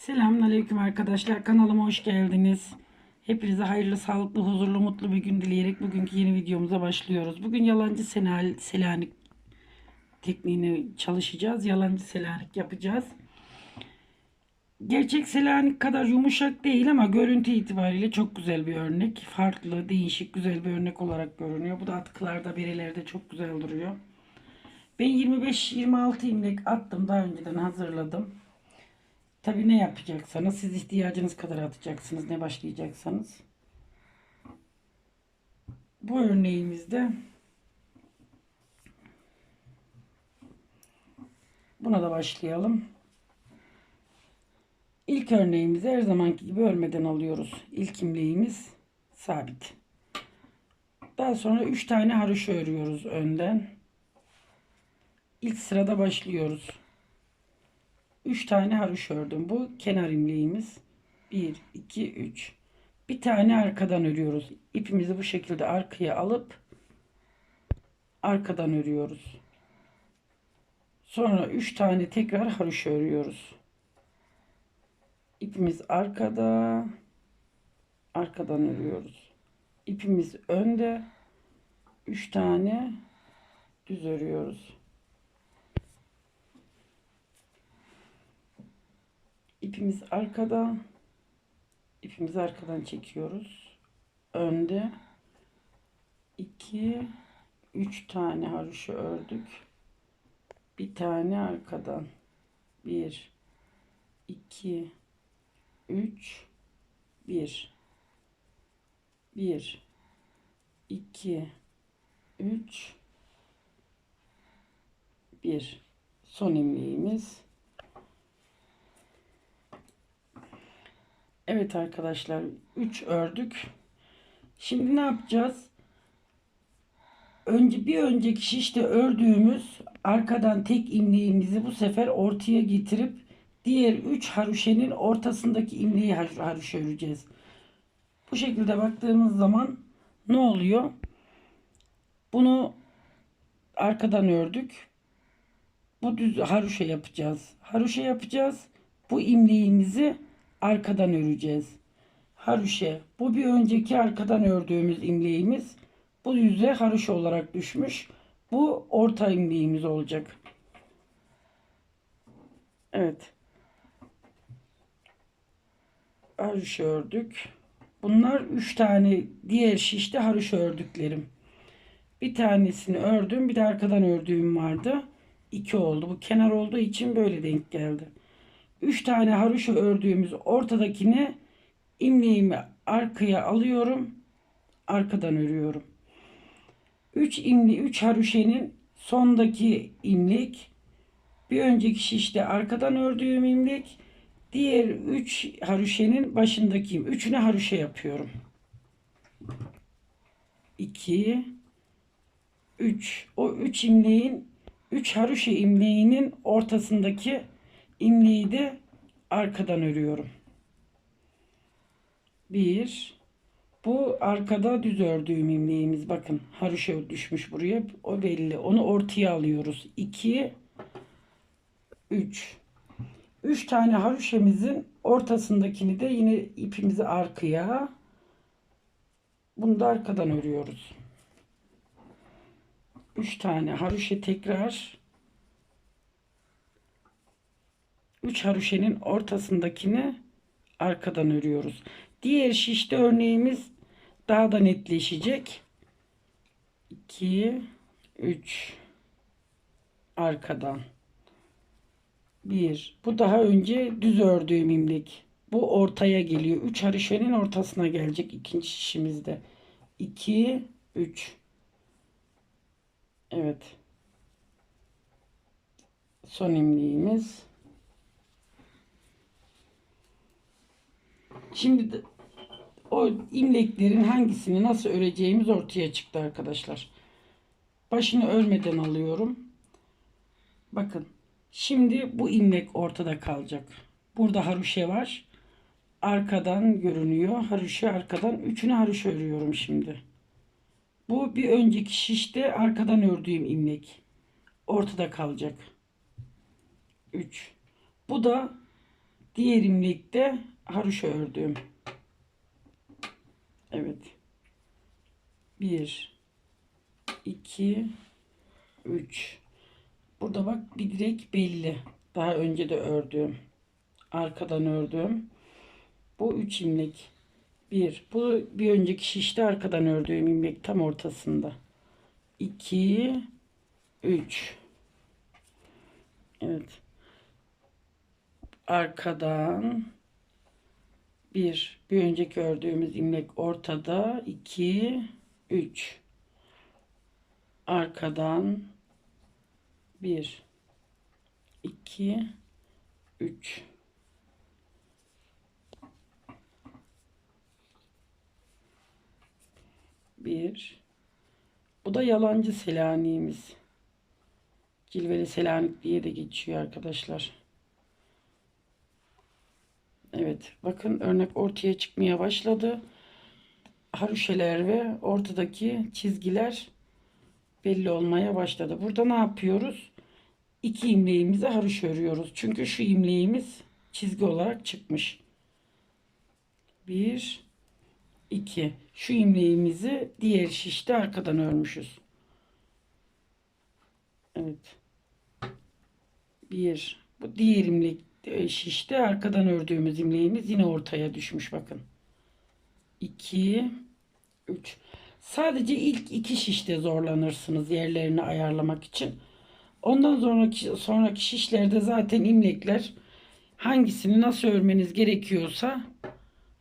Selamünaleyküm arkadaşlar. Kanalıma hoş geldiniz. Hepinize hayırlı, sağlıklı, huzurlu, mutlu bir gün dileyerek bugünkü yeni videomuza başlıyoruz. Bugün yalancı senal, selanik tekniğini çalışacağız. Yalancı selanik yapacağız. Gerçek selanik kadar yumuşak değil ama görüntü itibariyle çok güzel bir örnek. Farklı, değişik, güzel bir örnek olarak görünüyor. Bu da atkılarda, berelerde çok güzel duruyor. Ben 25-26 imlek attım. Daha önceden hazırladım. Tabii ne yapacaksanız siz ihtiyacınız kadar atacaksınız ne başlayacaksanız. Bu örneğimizde buna da başlayalım. İlk örneğimizi her zamanki gibi örmeden alıyoruz. İlk imleğimiz sabit. Daha sonra 3 tane haroşa örüyoruz önden. İlk sırada başlıyoruz. 3 tane haroş ördüm. Bu kenar imleğimiz. 1, 2, 3. Bir tane arkadan örüyoruz. İpimizi bu şekilde arkaya alıp arkadan örüyoruz. Sonra 3 tane tekrar haroş örüyoruz. İpimiz arkada. Arkadan örüyoruz. İpimiz önde. 3 tane düz örüyoruz. İpimiz arkada. İpimizi arkadan çekiyoruz. Önde 2 3 tane haroşa ördük. Bir tane arkadan. 1 2 3 1 1 2 3 1 son ilmeğimiz Evet arkadaşlar 3 ördük. Şimdi ne yapacağız? Önce bir önceki şişte ördüğümüz arkadan tek ilmeğimizi bu sefer ortaya getirip diğer 3 haruşenin ortasındaki ilmeği har- haroşa öreceğiz. Bu şekilde baktığımız zaman ne oluyor? Bunu arkadan ördük. Bu düz haroşa yapacağız. Haroşa yapacağız. Bu ilmeğimizi arkadan öreceğiz. Haruşe. Bu bir önceki arkadan ördüğümüz imleğimiz. Bu yüze haruşe olarak düşmüş. Bu orta imleğimiz olacak. Evet. Haruşe ördük. Bunlar üç tane diğer şişte haruşe ördüklerim. Bir tanesini ördüm. Bir de arkadan ördüğüm vardı. İki oldu. Bu kenar olduğu için böyle denk geldi. 3 tane haroşa ördüğümüz ortadakini imleğimi arkaya alıyorum. Arkadan örüyorum. 3 imli 3 haroşenin sondaki imlek bir önceki şişte arkadan ördüğüm imlek diğer 3 haroşenin başındaki üçüne haroşa yapıyorum. 2 3 o 3 imleğin 3 haroşa imleğinin ortasındaki imleği de arkadan örüyorum. Bir. Bu arkada düz ördüğüm imleğimiz. Bakın haroşa düşmüş buraya. O belli. Onu ortaya alıyoruz. 2 3 3 tane haroşemizin ortasındakini de yine ipimizi arkaya bunu da arkadan örüyoruz. 3 tane haroşa tekrar 3 haroşenin ortasındakini arkadan örüyoruz. Diğer şişte örneğimiz daha da netleşecek. 2 3 arkadan 1 bu daha önce düz ördüğüm imlek. Bu ortaya geliyor. 3 haroşenin ortasına gelecek ikinci şişimizde. 2 3 Evet. Son imleğimiz. Şimdi de o imleklerin hangisini nasıl öreceğimiz ortaya çıktı arkadaşlar. Başını örmeden alıyorum. Bakın. Şimdi bu imlek ortada kalacak. Burada haroşe var. Arkadan görünüyor. Haroşe arkadan. Üçünü haroşe örüyorum şimdi. Bu bir önceki şişte arkadan ördüğüm imlek. Ortada kalacak. 3. Bu da Diğer imlekte haroşa ördüğüm. Evet. 1 2 3 Burada bak bir direk belli. Daha önce de ördüğüm. Arkadan ördüğüm. Bu 3 imlek. 1. Bu bir önceki şişte arkadan ördüğüm imlek tam ortasında. 2 3 Evet. Arkadan bir, bir önceki ördüğümüz imlek ortada. 2 3 Arkadan bir, iki, üç. Bir. Bu da yalancı Selanik'imiz. Cilveli Selanik diye de geçiyor arkadaşlar. Evet. Bakın örnek ortaya çıkmaya başladı. Haruşeler ve ortadaki çizgiler belli olmaya başladı. Burada ne yapıyoruz? İki imleğimizi haroş örüyoruz. Çünkü şu imleğimiz çizgi olarak çıkmış. Bir, iki. Şu imleğimizi diğer şişte arkadan örmüşüz. Evet. Bir. Bu diğer imlek şişte arkadan ördüğümüz imleğimiz yine ortaya düşmüş bakın. 2 3 Sadece ilk iki şişte zorlanırsınız yerlerini ayarlamak için. Ondan sonraki sonraki şişlerde zaten imlekler hangisini nasıl örmeniz gerekiyorsa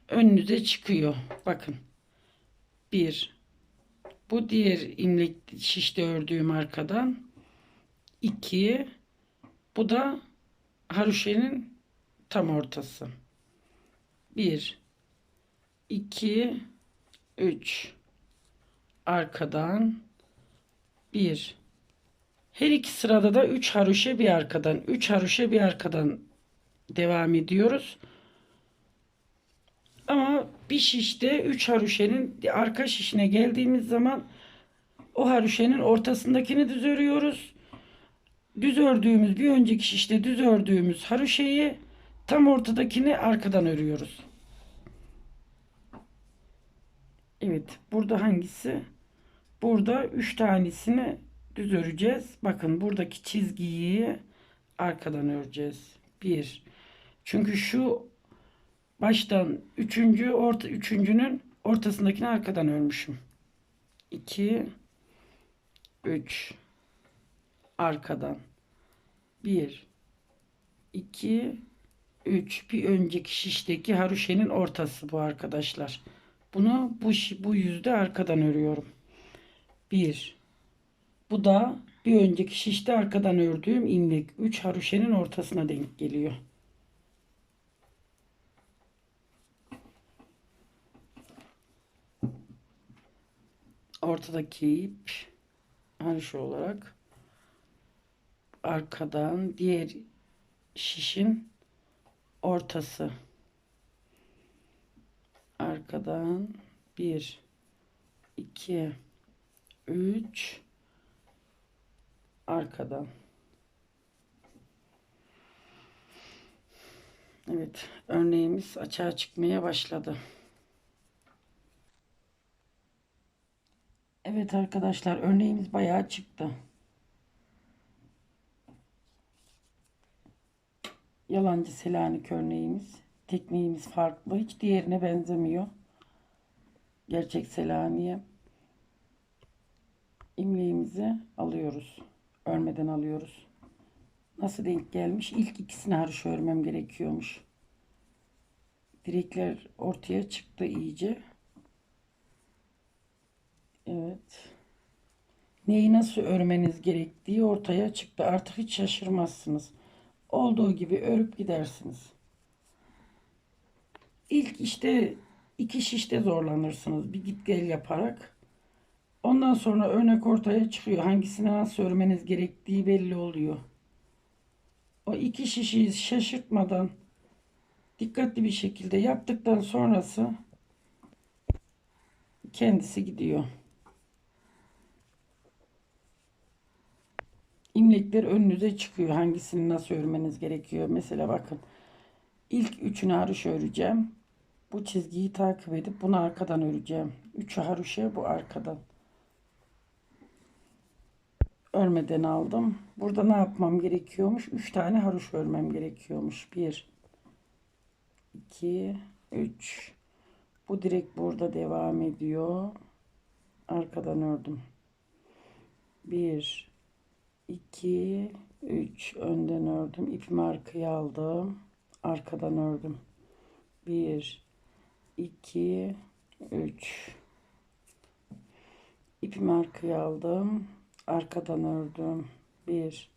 önünüze çıkıyor. Bakın. Bir. Bu diğer imlek şişte ördüğüm arkadan. iki. Bu da haroşenin tam ortası. Bir. iki, Üç arkadan bir. Her iki sırada da 3 haroşa bir arkadan, 3 haroşa bir arkadan devam ediyoruz. Ama bir şişte 3 haroşenin arka şişine geldiğimiz zaman o haroşenin ortasındakini düz örüyoruz. Düz ördüğümüz bir önceki şişte düz ördüğümüz haroşeyi tam ortadakini arkadan örüyoruz. Evet, burada hangisi? Burada 3 tanesini düz öreceğiz. Bakın buradaki çizgiyi arkadan öreceğiz. 1. Çünkü şu baştan 3. orta üçüncünün ortasındakini arkadan örmüşüm. 2 3 arkadan 1 2 3 bir önceki şişteki haroşenin ortası bu arkadaşlar. Bunu bu bu yüzde arkadan örüyorum. 1 bu da bir önceki şişte arkadan ördüğüm imlek 3 haroşenin ortasına denk geliyor. Ortadaki ip haroşe olarak arkadan diğer şişin ortası arkadan 1 2 3 arkadan Evet örneğimiz açığa çıkmaya başladı. Evet arkadaşlar örneğimiz bayağı çıktı. Yalancı Selanik örneğimiz. Tekniğimiz farklı. Hiç diğerine benzemiyor. Gerçek Selanik'e imleğimizi alıyoruz. Örmeden alıyoruz. Nasıl denk gelmiş? İlk ikisini haroş örmem gerekiyormuş. Direkler ortaya çıktı iyice. Evet. Neyi nasıl örmeniz gerektiği ortaya çıktı. Artık hiç şaşırmazsınız. Olduğu gibi örüp gidersiniz. İlk işte iki şişte zorlanırsınız. Bir git gel yaparak. Ondan sonra örnek ortaya çıkıyor. Hangisini nasıl örmeniz gerektiği belli oluyor. O iki şişeyi şaşırtmadan dikkatli bir şekilde yaptıktan sonrası kendisi gidiyor. İmlekler önünüze çıkıyor. Hangisini nasıl örmeniz gerekiyor. Mesela bakın. İlk üçünü haroşa öreceğim. Bu çizgiyi takip edip bunu arkadan öreceğim. Üçü haroşa bu arkadan. Örmeden aldım. Burada ne yapmam gerekiyormuş? Üç tane haroşa örmem gerekiyormuş. Bir, iki, üç. Bu direkt burada devam ediyor. Arkadan ördüm. Bir, iki, üç. Önden ördüm. İpimi arkaya aldım. Arkadan ördüm. Bir, iki, üç. İpimi arkaya aldım. Arkadan ördüm. Bir,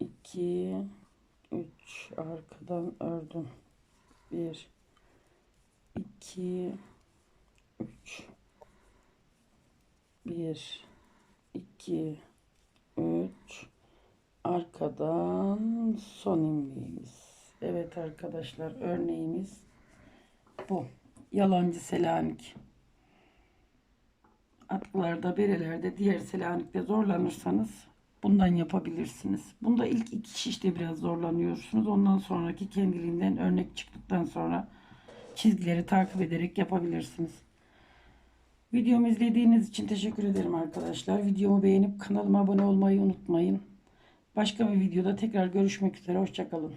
iki, üç. Arkadan ördüm. Bir, iki, üç. Bir, iki, üç. Arkadan son ilmeğimiz. Evet arkadaşlar örneğimiz bu. Yalancı Selanik. Atkılarda, berelerde, diğer Selanik'te zorlanırsanız bundan yapabilirsiniz. Bunda ilk iki şişte biraz zorlanıyorsunuz. Ondan sonraki kendiliğinden örnek çıktıktan sonra çizgileri takip ederek yapabilirsiniz. Videomu izlediğiniz için teşekkür ederim arkadaşlar. Videomu beğenip kanalıma abone olmayı unutmayın. Başka bir videoda tekrar görüşmek üzere. Hoşçakalın.